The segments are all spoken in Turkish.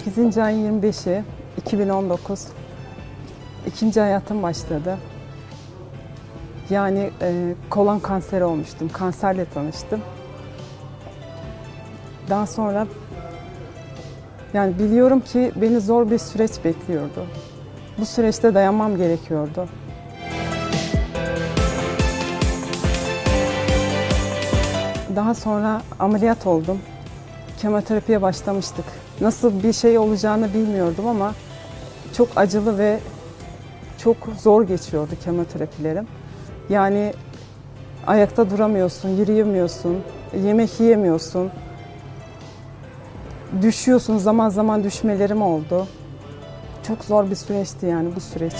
8. ayın 25'i 2019. İkinci hayatım başladı. Yani e, kolon kanseri olmuştum. Kanserle tanıştım. Daha sonra yani biliyorum ki beni zor bir süreç bekliyordu. Bu süreçte dayanmam gerekiyordu. Daha sonra ameliyat oldum. Kemoterapiye başlamıştık. Nasıl bir şey olacağını bilmiyordum ama çok acılı ve çok zor geçiyordu kemoterapilerim. Yani ayakta duramıyorsun, yürüyemiyorsun, yemek yiyemiyorsun. Düşüyorsun, zaman zaman düşmelerim oldu. Çok zor bir süreçti yani bu süreç.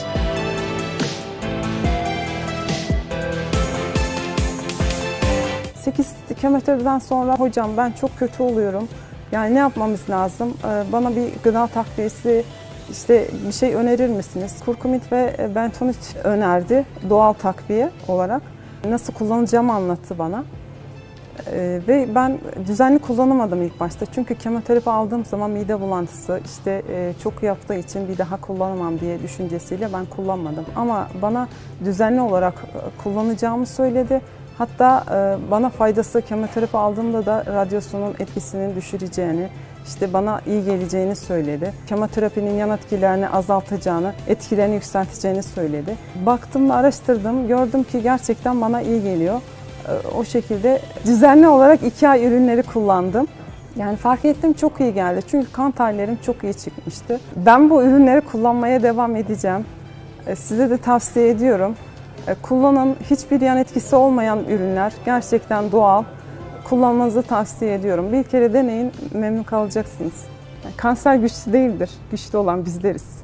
Sekiz kemoterapiden sonra hocam ben çok kötü oluyorum. Yani ne yapmamız lazım? Ee, Bana bir gıda takviyesi işte bir şey önerir misiniz? Kurkumit ve e, bentonit önerdi doğal takviye olarak. Nasıl kullanacağımı anlattı bana. Ee, ve ben düzenli kullanamadım ilk başta. Çünkü kemoterapi aldığım zaman mide bulantısı işte e, çok yaptığı için bir daha kullanamam diye düşüncesiyle ben kullanmadım. Ama bana düzenli olarak e, kullanacağımı söyledi. Hatta e, bana faydası kemoterapi aldığımda da radyasyonun etkisinin düşüreceğini, işte bana iyi geleceğini söyledi. Kemoterapinin yan etkilerini azaltacağını, etkilerini yükselteceğini söyledi. Baktım ve araştırdım, gördüm ki gerçekten bana iyi geliyor. E, O şekilde düzenli olarak iki ay ürünleri kullandım. Yani fark ettim çok iyi geldi. Çünkü kan tahlillerim çok iyi çıkmıştı. Ben bu ürünleri kullanmaya devam edeceğim. E, Size de tavsiye ediyorum. E, Kullanın hiçbir yan etkisi olmayan ürünler. Gerçekten doğal. Kullanmanızı tavsiye ediyorum. Bir kere deneyin memnun kalacaksınız. Kanser güçlü değildir. Güçlü olan bizleriz.